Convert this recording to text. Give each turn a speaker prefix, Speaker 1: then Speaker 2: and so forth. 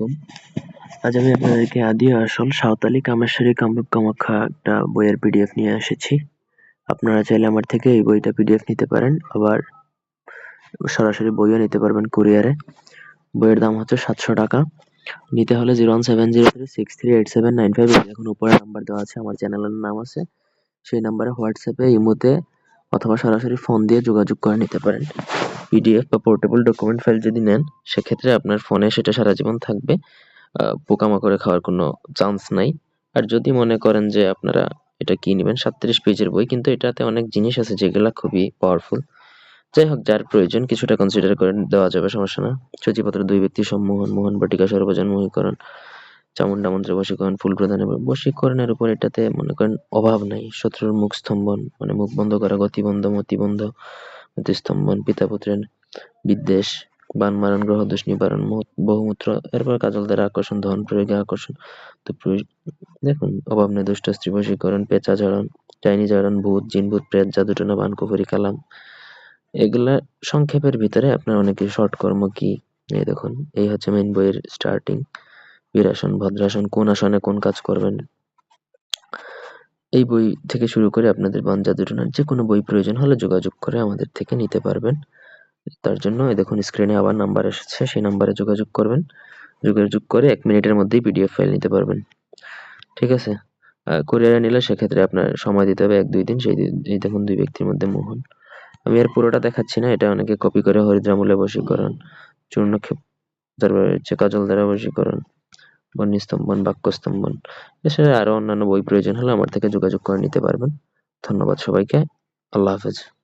Speaker 1: আলাইকুম। আজ আমি আপনাদেরকে আদি আসল সাঁওতালি কামেশ্বরী কামরূপ কামাখ্যা একটা বইয়ের পিডিএফ নিয়ে এসেছি। আপনারা চাইলে আমার থেকে এই বইটা পিডিএফ নিতে পারেন, আবার সরাসরি বইও নিতে পারবেন কুরিয়ারে। বইয়ের দাম হচ্ছে সাতশো টাকা। নিতে হলে zero one seven zero three six three eight seven nine five এখন উপরে নাম্বার দেওয়া আছে, আমার চ্যানেলের নাম আছে। সেই নাম্বারে হোয়াটসঅ্যাপে, ইমোতে অথবা সরাসরি ফোন দিয়ে যোগাযোগ করে নিতে পারেন। পিডিএফ বা পোর্টেবল ডকুমেন্ট ফাইল যদি নেন, সেক্ষেত্রে আপনার ফোনে সেটা সারা জীবন থাকবে। পোকামাকড়ে খাওয়ার কোনো চান্স নাই। আর যদি মনে করেন যে আপনারা এটা কি নেবেন, সাতত্রিশ পেজের বই, কিন্তু এটাতে অনেক জিনিস আছে যেগুলা খুবই পাওয়ারফুল যাই হোক, যার প্রয়োজন কিছুটা কনসিডার করে দেওয়া যাবে, সমস্যা না। সূচিপত্র দুই ব্যক্তি সম্মোহন, মোহন বাটিকা সর্বজন্মীকরণ চামুন্ডা মন্ত্রে বশীকরণ ফুল প্রদানের বশীকরণের উপর এটাতে মনে করেন অভাব নাই। শত্রুর মুখ স্তম্ভন মানে মুখ বন্ধ করা, গতিবন্ধ, মতিবন্ধ, মতিস্তম্ভন পিতা পুত্রের বিদ্বেষ, বান মারণ, গ্রহ দোষ নিবারণ বহুমূত্র, এরপর কাজল দ্বারা আকর্ষণ, ধন প্রয়োগে আকর্ষণ, তো দেখুন, অভাব নেই, দুষ্ট স্ত্রী বশীকরণ, পেঁচা ঝাড়ন, চাইনি ঝাড়ন, ভূত, জিন ভূত, প্রেত জাদুটনা বান, কুফরি, কালাম। এগুলা সংক্ষেপের ভিতরে আপনার অনেকে শর্ট কর্ম কি? এই দেখুন, এই হচ্ছে মেন বইয়ের স্টার্টিং বীরাসন ভদ্রাসন কোন আসনে কোন কাজ করবেন? এই বই থেকে শুরু করে আপনাদের বান জাদুটনার যে কোনো বই প্রয়োজন হলে যোগাযোগ করে আমাদের থেকে নিতে পারবেন। তার জন্য দেখুন স্ক্রিনে আবার নাম্বার এসেছে, সেই নাম্বারে যোগাযোগ করবেন। যোগাযোগ করে এক মিনিটের মধ্যেই পিডিএফ ফাইল নিতে পারবেন। ঠিক আছে? কুরিয়ারে নিলে সেক্ষেত্রে আপনার সময় দিতে হবে এক, দুই দিন, সেই এই দেখুন দুই ব্যক্তির মধ্যে মোহন। আমি আর পুরোটা দেখাচ্ছি না, এটা অনেকে কপি করে হরিদ্রামূলে বশীকরণ, চূর্ণক্ষেপ তারপরে হচ্ছে কাজল দ্বারা বশীকরণ। বন্যস্তম্ভন বাক্যস্তম্ভন, এছাড়া আরও অন্যান্য বই প্রয়োজন হলে আমার থেকে যোগাযোগ করে নিতে পারবেন। ধন্যবাদ সবাইকে। আল্লাহ হাফেজ।